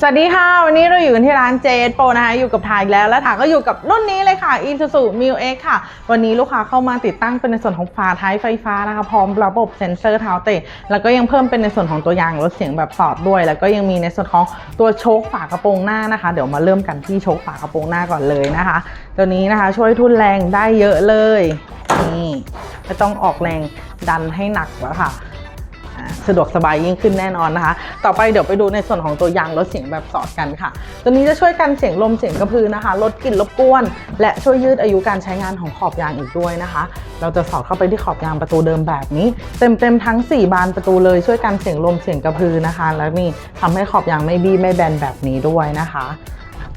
สวัสดีค่ะ วันนี้เราอยู่กันที่ร้านเจสโปนะคะ อยู่กับทายอีกแล้วและถาก็อยู่กับรุ่นนี้เลยค่ะ Isuzu m i l X ค่ะ วันนี้ลูกค้าเข้ามาติดตั้งเป็นในส่วนของฝาท้ายไฟฟ้านะคะ พร้อมระบบเซ็นเซอร์เท้าเตะ แล้วก็ยังเพิ่มเป็นในส่วนของตัวยางลดเสียงแบบสอดด้วย แล้วก็ยังมีในส่วนของตัวโชคฝากระโปรงหน้านะคะ เดี๋ยวมาเริ่มกันที่โชคฝากระโปรงหน้าก่อนเลยนะคะ ตัวนี้นะคะช่วยทุนแรงได้เยอะเลย นี่ไม่ต้องออกแรงดันให้หนักแล้วค่ะ สะดวกสบายยิ่งขึ้นแน่นอนนะคะ ต่อไปเดี๋ยวไปดูในส่วนของตัวยางลดเสียงแบบสอดกันค่ะ ตัวนี้จะช่วยกันเสียงลมเสียงกระพือนะคะ ลดกลิ่นรบกวน และช่วยยืดอายุการใช้งานของขอบยางอีกด้วยนะคะ เราจะสอดเข้าไปที่ขอบยางประตูเดิมแบบนี้ เต็มๆทั้ง 4 บานประตูเลยช่วยกันเสียงลมเสียงกระพือนะคะ แล้วนี่ทำให้ขอบยางไม่บี้ไม่แบนแบบนี้ด้วยนะคะ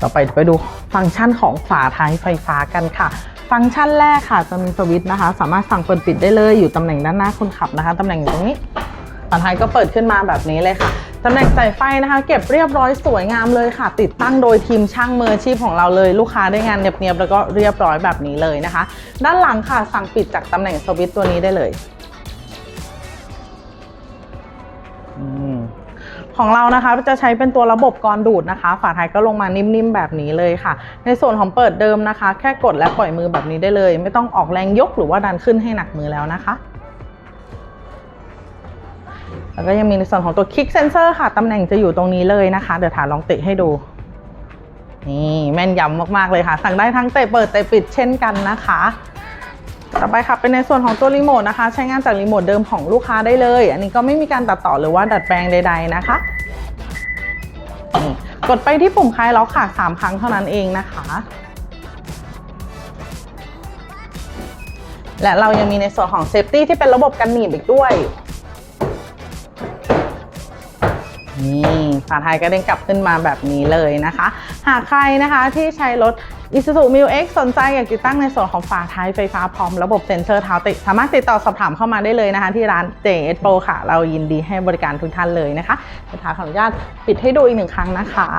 ต่อไปไปดูฟังก์ชันของฝาท้ายไฟฟ้ากันค่ะฟังก์ชันแรกค่ะจะมีสวิตช์นะคะ สามารถสั่งเปิดปิดได้เลยอยู่ตำแหน่งด้านหน้าคนขับนะคะตำแหน่งอยู่ตรงนี้ ฝาท้ายก็เปิดขึ้นมาแบบนี้เลยค่ะตำแหน่งสายไฟนะคะ เก็บเรียบร้อยสวยงามเลยค่ะ ติดตั้งโดยทีมช่างมืออาชีพของเราเลยลูกค้าได้งานเนียบๆแล้วก็เรียบร้อยแบบนี้เลยนะคะ ด้านหลังค่ะสั่งปิดจากตำแหน่งสวิตช์ตัวนี้ได้เลยอของเรานะคะจะใช้เป็นตัวระบบกรดูดนะคะ ฝาท้ายก็ลงมานิ่มๆแบบนี้เลยค่ะ ในส่วนของเปิดเดิมนะคะ แค่กดและปล่อยมือแบบนี้ได้เลย ไม่ต้องออกแรงยกหรือว่าดันขึ้นให้หนักมือแล้วนะคะ แล้วก็ยังมีในส่วนของตัวคลิกเซนเซอร์ค่ะ ตำแหน่งจะอยู่ตรงนี้เลยนะคะ เดี๋ยวถาลองเตะให้ดู นี่แม่นยำมากๆเลยค่ะ สั่งได้ทั้งเตะเปิดเตะปิดเช่นกันนะคะ ต่อไปค่ะเป็นในส่วนของตัวรีโมทนะคะ ใช้งานจากรีโมทเดิมของลูกค้าได้เลย อันนี้ก็ไม่มีการตัดต่อหรือว่าดัดแปลงใด ๆ นะคะกดไปที่ปุ่มคลายล็อกค่ะ 3 ครั้งเท่านั้นเองนะคะ และเรายังมีในส่วนของเซฟตี้ที่เป็นระบบกันหนีบอีกด้วย นี่ฝาไทยก็เด้งกลับขึ้นมาแบบนี้เลยนะคะ หากใครนะคะที่ใช้รถ Isuzu m i l X สนใจอยากติดตั้งในส่วนของฝาท้ายไฟฟ้าพร้อมระบบเซ็นเซอร์เท้าติดสามารถติดต่อสอบถามเข้ามาได้เลยนะคะ ที่ร้าน JS Pro ค่ะ เรายินดีให้บริการทุกท่านเลยนะคะเดี๋ยวขออนุญาตปิดให้ดูอีกหนึ่งครั้งนะคะ